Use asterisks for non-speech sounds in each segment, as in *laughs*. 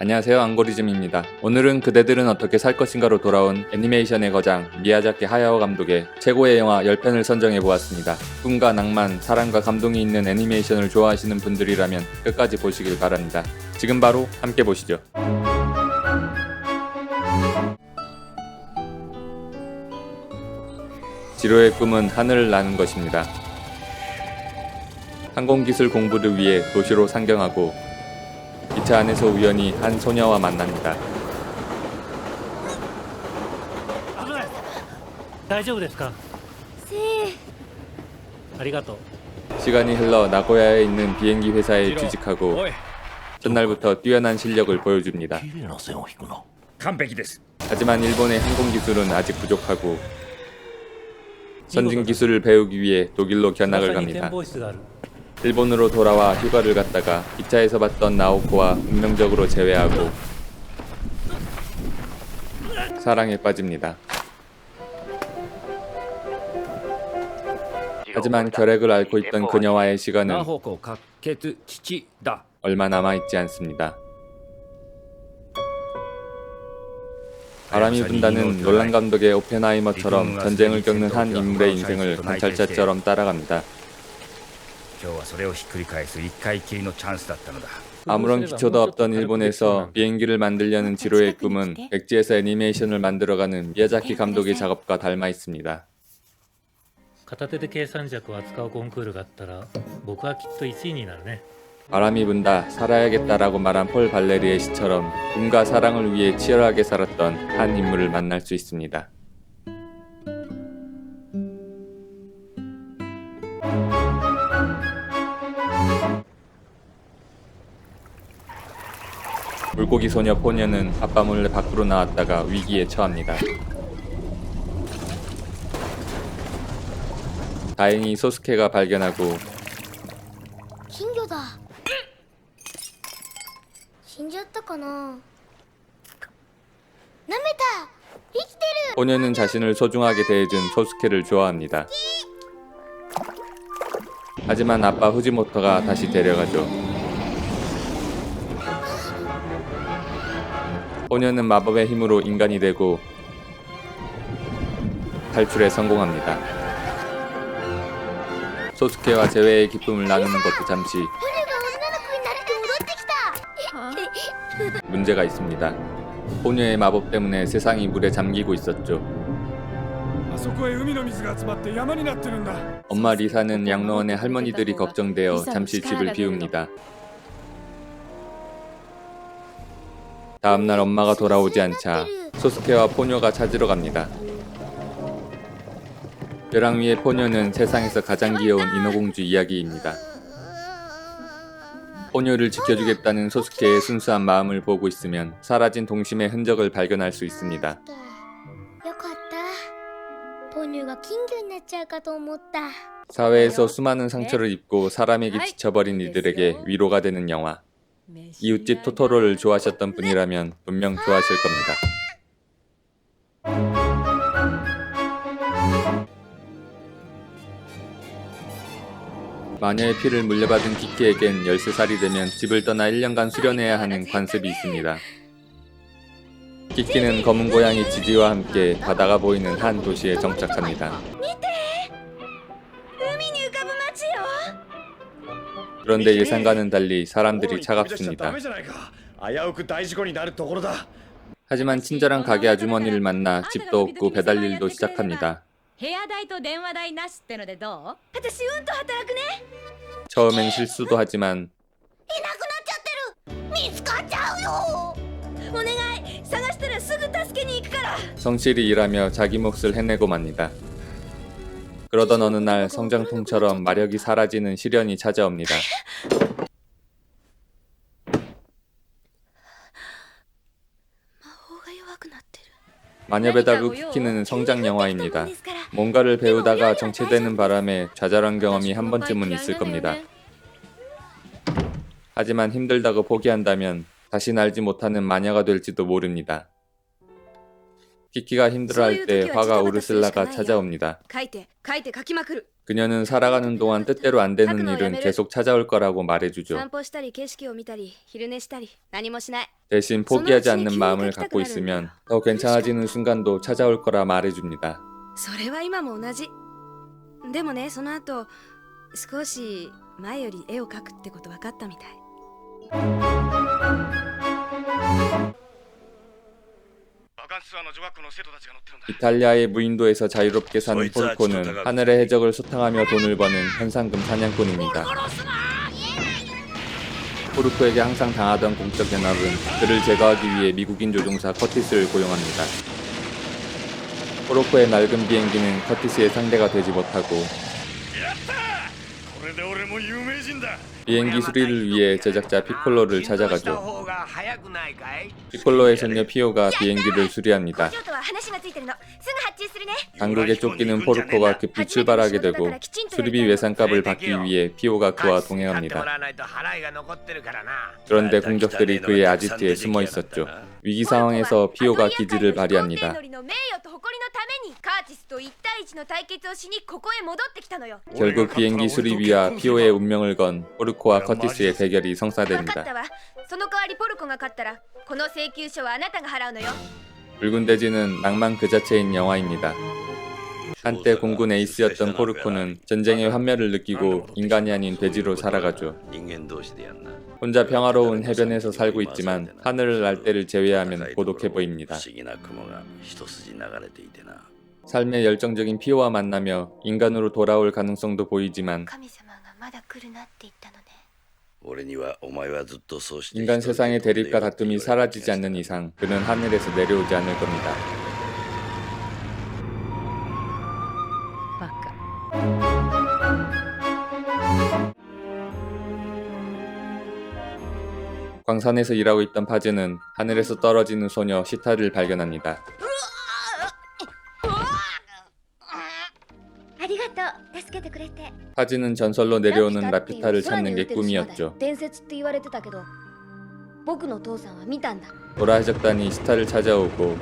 안녕하세요 앙고리즘입니다. 오늘은 그대들은 어떻게 살 것인가로 돌아온 애니메이션의 거장 미야자키 하야오 감독의 최고의 영화 10편을 선정해 보았습니다. 꿈과 낭만, 사랑과 감동이 있는 애니메이션을 좋아하시는 분들이라면 끝까지 보시길 바랍니다. 지금 바로 함께 보시죠. 지로의 꿈은 하늘을 나는 것입니다. 항공기술 공부를 위해 도시로 상경하고 기차 안에서 우연히 한 소녀와 만납니다. 危ない大丈夫ですかせいありがとう 시간이 흘러 나고야에 있는 비행기 회사에 취직하고 おい 첫날부터 뛰어난 실력을 보여줍니다. 綺麗な線を引くな完璧です 하지만 일본의 항공 기술은 아직 부족하고 선진 기술을 배우기 위해 독일로 견학을 中に展 갑니다. 望室がある 일본으로 돌아와 휴가를 갔다가 기차에서 봤던 나오코와 운명적으로 제외하고 사랑에 빠집니다. 하지만 결핵을 앓고 있던 그녀와의 시간은 얼마 남아 있지 않습니다. 바람이 분다는 논란 감독의 오펜하이머처럼 전쟁을 겪는 한 인물의 인생을 관찰자처럼 따라갑니다. 今日はそれをひっくり返す一回きりのチャンスだったのだ 아무런 기초도 없던 일본에서 비행기를 만들려는 지로의 꿈은 백지에서 애니메이션을 만들어가는 미야자키 감독의 작업과 닮아 있습니다. 片手で計算尺を扱うコンクールがあったら僕はきっと1位になるね 바람이 분다 살아야겠다라고 말한 폴 발레리의 시처럼 꿈과 사랑을 위해 치열하게 살았던 한 인물을 만날 수 있습니다. 물고기 소녀 포녀는 아빠 몰래 밖으로 나왔다가 위기에 처합니다. 다행히 소스케가 발견하고 金魚だ死んじゃったかな舐めた生きてる 포녀는 자신을 소중하게 대해준 소스케를 좋아합니다. 하지만 아빠 후지모토가 다시 데려가죠. 소녀는 마법의 힘으로 인간이 되고 탈출에 성공합니다. 소스케와 재회의 기쁨을 나누는 것도 잠시 *laughs* 문제가 있습니다. 소녀의 마법 때문에 세상이 물에 잠기고 있었죠. 엄마 리사는 양로원의 할머니들이 걱정되어 잠시 집을 비웁니다. 다음날 엄마가 돌아오지 않자 소스케와 포녀가 찾으러 갑니다. 벼랑 위의 포녀는 세상에서 가장 귀여운 인어공주 이야기입니다. 포녀를 지켜주겠다는 소스케의 순수한 마음을 보고 있으면 사라진 동심의 흔적을 발견할 수 있습니다. よかったポニョが金魚になっちゃうかと思った 사회에서 수많은 상처를 입고 사람에게 지쳐버린 이들에게 위로가 되는 영화. 이웃집 토토로를 좋아하셨던 분이라면 분명 좋아하실 겁니다. 마녀의 피를 물려받은 키키에겐 13살이 되면 집을 떠나 1년간 수련해야 하는 관습이 있습니다. 키키는 검은 고양이 지지와 함께 바다가 보이는 한 도시에 정착합니다. 그런데 예상과는 달리 사람들이 차갑습니다. 하지만 친절한 가게 아주머니를 만나 집도 없고 배달 일도 시작합니다. 처음엔 실수도 하지만 성실히 일하며 자기 몫을 해내고 맙니다. 그러던 어느 날 성장통처럼 마력이 사라지는 시련이 찾아옵니다. 마녀배다구 쿠키는 성장 영화입니다. 뭔가를 배우다가 정체되는 바람에 좌절한 경험이 한 번쯤은 있을 겁니다. 하지만 힘들다고 포기한다면 다시 알지 못하는 마녀가 될지도 모릅니다. 키키가 힘들어할 때 화가 우르슬라가 찾아옵니다. 書いて書いて書きまくる 그녀는 살아가는 동안 뜻대로 안 되는 일은 계속 찾아올 거라고 말해주죠. 散歩したり景色を見たり昼寝したり何もしない 대신 포기하지 않는 마음을 갖고 있으면 더 괜찮아지는 순간도 찾아올 거라 말해줍니다. それは今も同じでもねその後少し前より絵を描くってこと分かったみたい 이탈리아의 무인도에서 자유롭게 사는 포르코는 하늘의 해적을 소탕하며 돈을 버는 현상금 사냥꾼입니다. 포르코에게 항상 당하던 공적 연합은 그를 제거하기 위해 미국인 조종사 커티스를 고용합니다. 포르코의 낡은 비행기는 커티스의 상대가 되지 못하고 비행기 수리를 위해 제작자 피콜로를 찾아가죠. 피콜로의 손녀 피오가 비행기를 수리합니다. 한국에 쫓기는 포르코가 급히 출발하게 되고 수리비 외상값을 받기 위해 피오가 그와 동행합니다. 그런데 공격들이 그의 아지트에 숨어 있었죠. 위기 상황에서 피오가 기지를 발휘합니다. 결국 비행기 수리비와 피오의 운명을 건 포르코와 커티스의 대결이 성사됩니다. 붉은 돼지는 낭만 그 자체인 영화입니다. 한때 공군 에이스였던 포르코는 전쟁의 환멸을 느끼고 인간이 아닌 돼지로 살아가죠. 혼자 평화로운 해변에서 살고 있지만 하늘을 날 때를 제외하면 고독해 보입니다. 삶의 열정적인 피오와 만나며 인간으로 돌아올 가능성도 보이지만 인간 세상의 대립과 다툼이 사라지지 않는 이상 그는 하늘에서 내려오지 않을 겁니다. 광산에서 일하고 있던 파즈는 하늘에서 떨어지는 소녀 시타를 발견합니다. 파지는 전설로 내려오는 라피타를 찾는 게 꿈이었죠. 보라 해적단이 시타를 찾아오고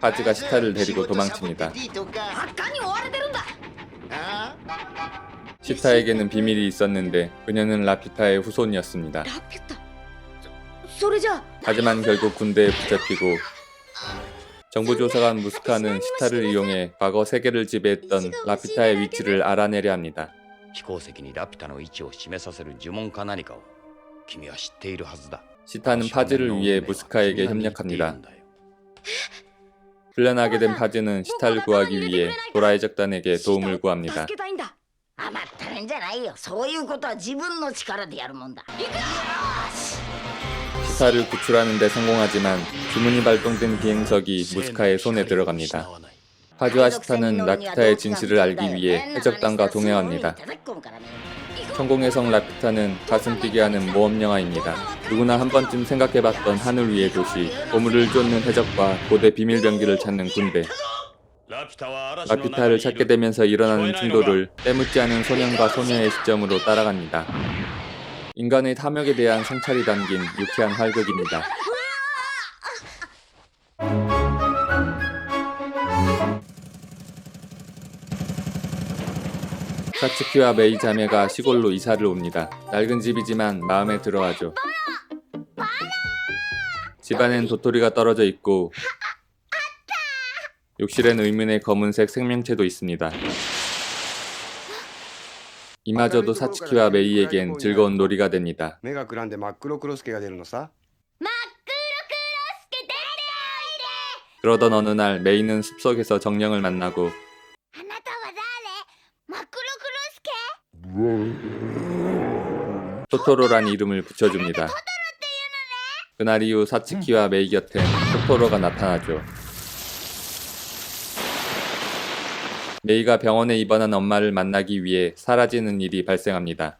파지가 아, 시타를 데리고 도망칩니다. 어? 시타에게는 비밀이 있었는데 그녀는 라피타의 후손이었습니다. 하지만 결국 군대에 붙잡히고 정부조사관 무스카는 시타를 이용해 과거 세계를 지배했던 라피타의 위치를 알아내려 합니다. 飛行石にラピュタの位置を示させる呪文か何かを君は知っているはずだ 시타는 파즈를 위해 무스카에게 협력합니다. 풀려나게 된 파즈는 시타를 구하기 위해 보라 해적단에게 도움을 구합니다. 助けたいんだ甘ったれんじゃないよそういうことは自分の力でやるもんだ 시타를 구출하는 데 성공하지만 주문이 발동된 비행석이 무스카의 손에 들어갑니다. 파즈와 시타는 라피타의 진실을 알기 위해 해적단과 동행합니다. 성공의 성 라피타는 가슴 뛰게 하는 모험 영화입니다. 누구나 한 번쯤 생각해봤던 하늘 위의 도시, 보물을 쫓는 해적과 고대 비밀 병기를 찾는 군대. 라피타를 찾게 되면서 일어나는 충돌을 때묻지 않은 소년과 소녀의 시점으로 따라갑니다. 인간의 탐욕에 대한 성찰이 담긴 유쾌한 활극입니다. 사츠키와 메이 자매가 시골로 이사를 옵니다. 낡은 집이지만 마음에 들어하죠. 집안엔 도토리가 떨어져 있고 욕실엔 의문의 검은색 생명체도 있습니다. 이마저도 사츠키와 메이에겐 즐거운 놀이가 됩니다. 目がくらんで真っ黒クロスケが出るのさ 그러던 어느 날 메이는 숲속에서 정령을 만나고 토토로란 이름을 붙여줍니다. 그날 이후 사츠키와 메이 곁엔 토토로가 나타나죠. 메이가 병원에 입원한 엄마를 만나기 위해 사라지는 일이 발생합니다.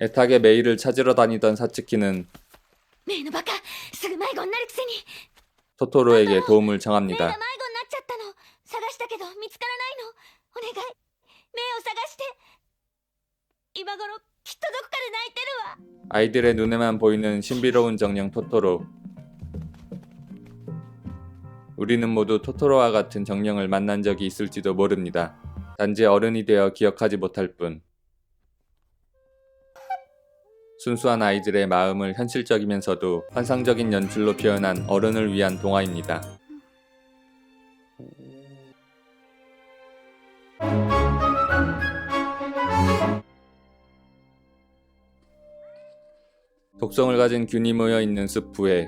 애타게 메이를 찾으러 다니던 사츠키는 토토로에게 도움을 청합니다. 探したけど見つからないのお願い目を探して今頃きっとどこかで泣いてるわ 아이들의 눈에만 보이는 신비로운 정령 토토로 우리는 모두 토토로와 같은 정령을 만난 적이 있을지도 모릅니다. 단지 어른이 되어 기억하지 못할 뿐. 순수한 아이들의 마음을 현실적이면서도 환상적인 연출로 표현한 어른을 위한 동화입니다. 독성을 가진 균이 모여 있는 숲 부에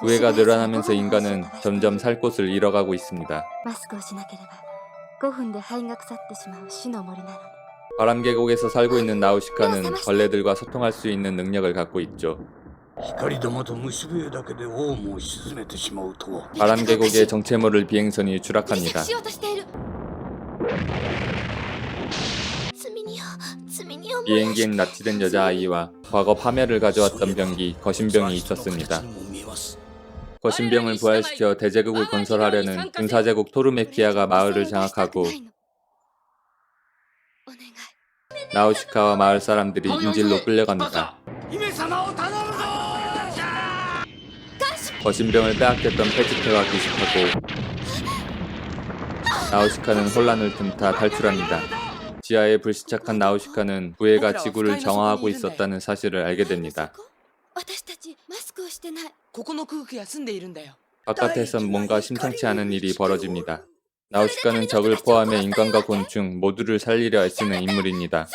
부해가 늘어나면서 인간은 점점 살 곳을 잃어가고 있습니다. マスクをしなければ5分で灰が腐ってしまう死の森なのに 바람 계곡에서 살고 있는 나우시카는 벌레들과 소통할 수 있는 능력을 갖고 있죠. 光玉と虫笛だけで王も沈めてしまうとは 바람 계곡에 정체 모를 비행선이 추락합니다. しようとしている 비행기엔 납치된 여자아이와 과거 파멸을 가져왔던 병기 거신병이 있었습니다. 거신병을 부활시켜 대제국을 건설하려는 군사제국 토르메키아가 마을을 장악하고 나우시카와 마을 사람들이 인질로 끌려갑니다. 거신병을 빼앗겼던 페지테와 기습하고 나우시카는 혼란을 틈타 탈출합니다. 지하에 불시착한 나우시카는 부해가 지구를 정화하고 있었다는 사실을 알게 됩니다. 바깥에선 뭔가 심상치 않은 일이 벌어집니다. 나우시카는 적을 포함해 인간과 곤충 모두를 살리려 애쓰는 인물입니다.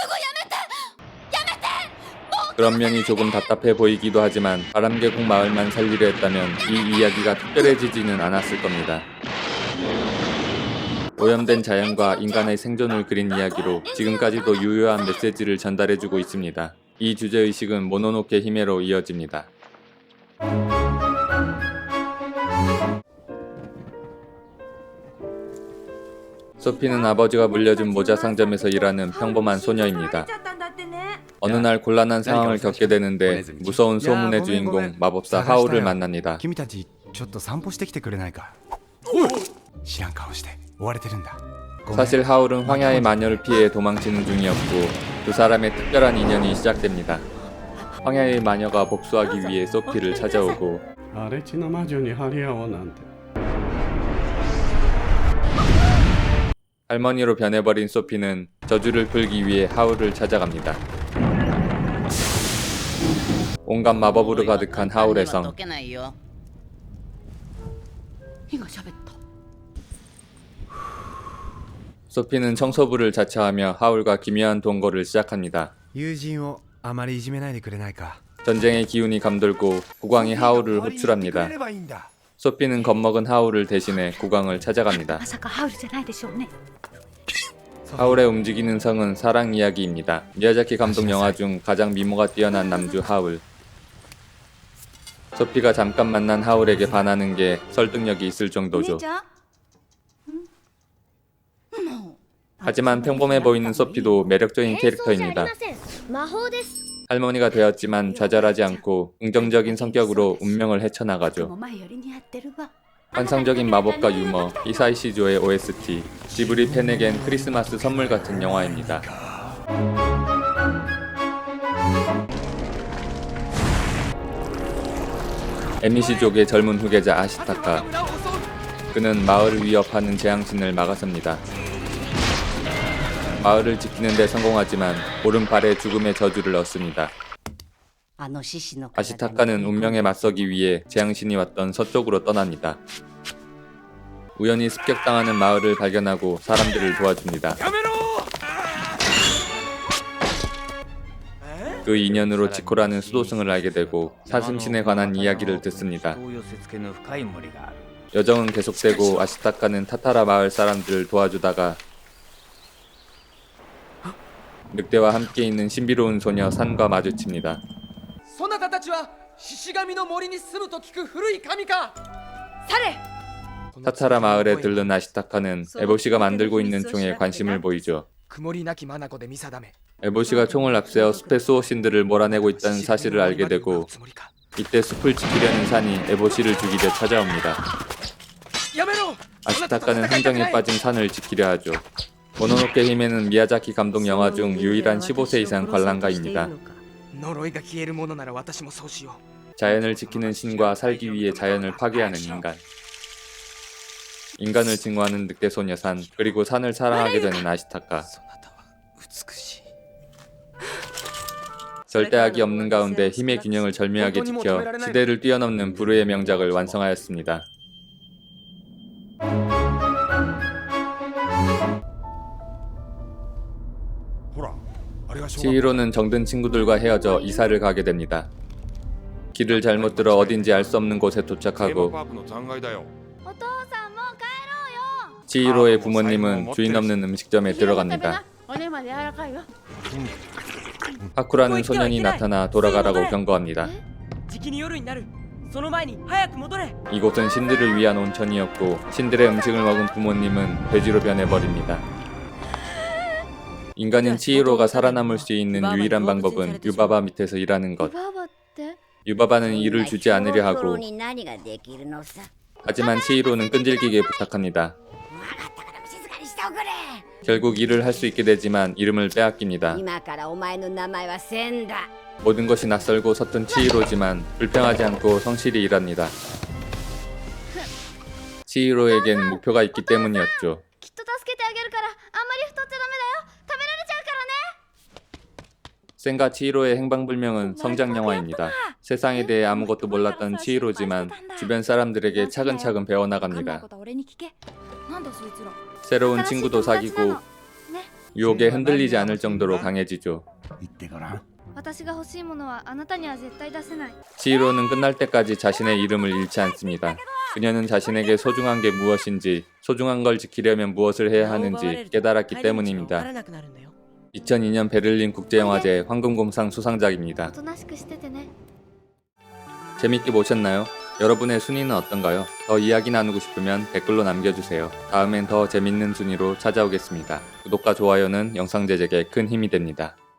그런 면이 조금 답답해 보이기도 하지만 바람계곡 마을만 살리려 했다면 이 이야기가 특별해지지는 않았을 겁니다. 오염된 자연과 인간의 생존을 그린 이야기로 지금까지도 유효한 메시지를 전달해주고 있습니다. 이 주제의식은 모노노케 히메로 이어집니다. 소피는 아버지가 물려준 모자 상점에서 일하는 평범한 소녀입니다. 어느 날 곤란한 상황을 겪게 되는데 무서운 소문의 주인공 마법사 하울을 만납니다. 君たちちょっと散歩してきてくれないか知らん顔して 사실 하울은 황야의 마녀를 피해 도망치는 중이었고 두 사람의 특별한 인연이 시작됩니다. 황야의 마녀가 복수하기 위해 소피를 찾아오고 할머니로 변해버린 소피는 저주를 풀기 위해 하울을 찾아갑니다. 온갖 마법으로 가득한 하울의 성. 소피는 청소부를 자처하며 하울과 기묘한 동거를 시작합니다. 유진을 아마리 이지메나이 그레나이까. 전쟁의 기운이 감돌고 국왕이 하울을 호출합니다. 소피는 겁먹은 하울을 대신해 국왕을 찾아갑니다. 하울의 움직이는 성은 사랑 이야기입니다. 미야자키 감독 영화 중 가장 미모가 뛰어난 남주 하울. 소피가 잠깐 만난 하울에게 반하는 게 설득력이 있을 정도죠. 하지만 평범해 보이는 소피도 매력적인 캐릭터입니다. 할머니가 되었지만 좌절하지 않고 긍정적인 성격으로 운명을 헤쳐나가죠. 환상적인 마법과 유머, 이사이 시조의 OST, 지브리 팬에겐 크리스마스 선물 같은 영화입니다. 에미시족의 젊은 후계자 아시타카, 그는 마을을 위협하는 재앙신을 막아섭니다. 마을을 지키는 데 성공하지만 오른팔에 죽음의 저주를 얻습니다. 아시타카는 운명에 맞서기 위해 재앙신이 왔던 서쪽으로 떠납니다. 우연히 습격당하는 마을을 발견하고 사람들을 도와줍니다. 그 인연으로 지코라는 수도승을 알게 되고 사슴신에 관한 이야기를 듣습니다. そう寄せ付けの深い森がある 여정은 계속되고 아시타카는 타타라 마을 사람들을 도와주다가 늑대와 함께 있는 신비로운 소녀 산과 마주칩니다. そなたたちは獅子神の森に住むと聞く古い神かされ 타타라 마을에 들른 아시타카는 에보시가 만들고 있는 총에 관심을 보이죠. 曇りなき眼で見定め 에보시가 총을 앞세워 숲의 수호신들을 몰아내고 있다는 사실을 알게 되고 이때 숲을 지키려는 산이 에보시를 죽이려 찾아옵니다. 아시타카는 함정에 빠진 산을 지키려 하죠. 모노노케 히메는 미야자키 감독 영화 중 유일한 15세 이상 관람가입니다. 자연을 지키는 신과 살기 위해 자연을 파괴하는 인간. 인간을 증오하는 늑대 소녀산, 그리고 산을 사랑하게 되는 아시타카. 절대악이 없는 가운데 힘의 균형을 절묘하게 지켜 시대를 뛰어넘는 부르의 명작을 완성하였습니다. 시히로는 정든 친구들과 헤어져 이사를 가게 됩니다. 길을 잘못 들어 어딘지 알 수 없는 곳에 도착하고 지히로의 부모님은 주인 없는 음식점에 들어갑니다. 하쿠라는 소년이 나타나 돌아가라고 경고합니다. 이곳은 신들을 위한 온천이었고 신들의 음식을 먹은 부모님은 돼지로 변해버립니다. 인간인 치히로가 살아남을 수 있는 유일한 방법은 유바바 밑에서 일하는 것. 유바바는 일을 주지 않으려 하고 하지만 치히로는 끈질기게 부탁합니다. 分かったから静かにしておくれ 결국 일을 할 수 있게 되지만 이름을 빼앗깁니다. 今からお前の名前はセンだ 모든 것이 낯설고 서툰 치히로지만 불평하지 않고 성실히 일합니다. 치히로에겐 목표가 있기 때문이었죠. きっと助けてあげるからあんまり太っちゃダメだよ食べられちゃうからね 센과 치히로의 행방불명은 성장 영화입니다. 세상에 대해 아무것도 몰랐던 치히로지만 주변 사람들에게 차근차근 わかんない 배워나갑니다. ことは俺に聞けなんだそいつら 새로운 친구도 사귀고 유혹에 흔들리지 않을 정도로 강해지죠. 치히로는 끝날 때까지 자신의 이름을 잃지 않습니다. 그녀는 자신에게 소중한 게 무엇인지, 소중한 걸 지키려면 무엇을 해야 하는지 깨달았기 때문입니다. 2002년 베를린 국제영화제 황금곰상 수상작입니다. 재밌게 보셨나요? 여러분의 순위는 어떤가요? 더 이야기 나누고 싶으면 댓글로 남겨주세요. 다음엔 더 재밌는 순위로 찾아오겠습니다. 구독과 좋아요는 영상 제작에 큰 힘이 됩니다.